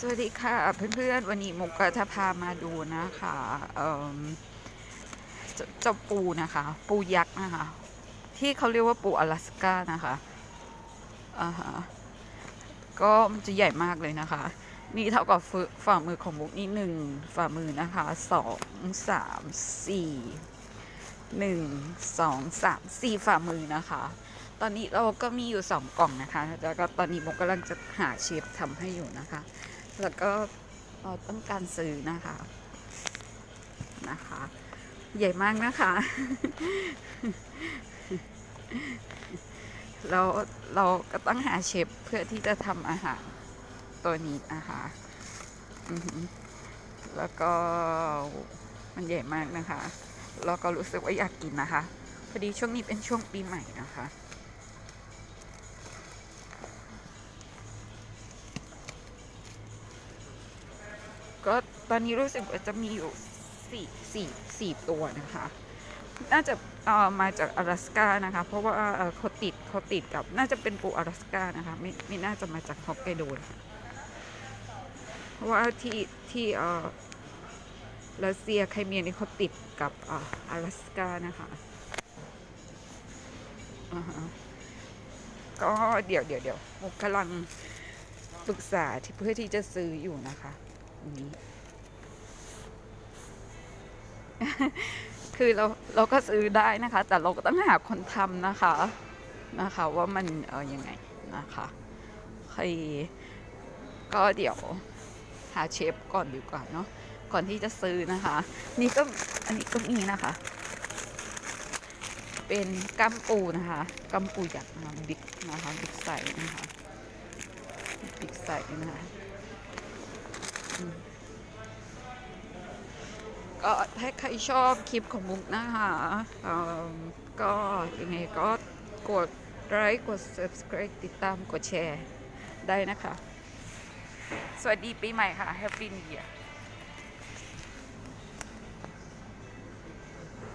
สวัสดีค่ะเพื่อนๆวันนี้มุกก็จะพามาดูนะคะเจ้าปูนะคะ ปูยักษ์นะคะ ที่เขาเรียกว่าปูอลาสก้านะคะอ่าฮะก็มันจะใหญ่มากเลยนะคะ นี่เท่ากับฝ่าฝ่ามือของมุกนี่หนึ่งฝ่ามือนะคะสองสามสี่หนึ่งสองสามสี่ฝ่ามือนะคะ ตอนนี้เราก็มีอยู่สองกล่องนะคะแล้วก็ตอนนี้มุกกำลังจะหาเชฟทำให้อยู่นะคะ แล้วก็เราต้องการซื้อนะคะนะคะ ใหญ่มากนะคะเราเราก็ต้องหาเชฟเพื่อที่จะทำอาหารตัวนี้นะคะแล้วก็มันใหญ่มากนะคะ แล้วก็รู้สึกว่าอยากกินนะคะ พอดีช่วงนี้เป็นช่วงปีใหม่นะคะ ก็ตอนนี้รู้สึกว่าจะมีอยู่สี่สี่สี่ตัวนะคะ น่าจะเอ่อมาจาก阿拉斯กานะคะ เพราะว่าเอ่อเขาติดเขาติดกับ น่าจะเป็นปู阿拉斯กานะคะ ไม่ไม่น่าจะมาจากฮอกไกโดนะคะเพราะว่าที่ที่เอ่อรัสเซียไครเมียนี่เขาติดกับเอ่อ阿拉斯กานะคะอ่าฮะก็เดี๋ยวเดี๋ยวเดี๋ยวผมกำลังปรึกษาที่เพื่อที่จะซื้ออยู่นะคะอั นี้ คือเราเราก็ซื้อได้นะคะ แต่เราก็ต้องหาคนทำนะคะนะคะ ว่ามันเออยังไงนะคะใครก็เดี๋ยวหาเชฟก่อนดีกว่าเนาะก่อนที่จะซื้อนะคะ นี่ก็อันนี้ก็มีนะคะ เป็นกัมปูนะคะกัมปูยักบิ๊กนะคะบิ๊กไซส์นะคะบิ๊กไซส์นะคะ ก็ถ้าใครชอบคลิปของมุกนะคะก็ยังไงก็กดไลค์กด subscribe ติดตามกดแชร์ได้นะคะ สวัสดีปีใหม่ค่ะ Happy New Year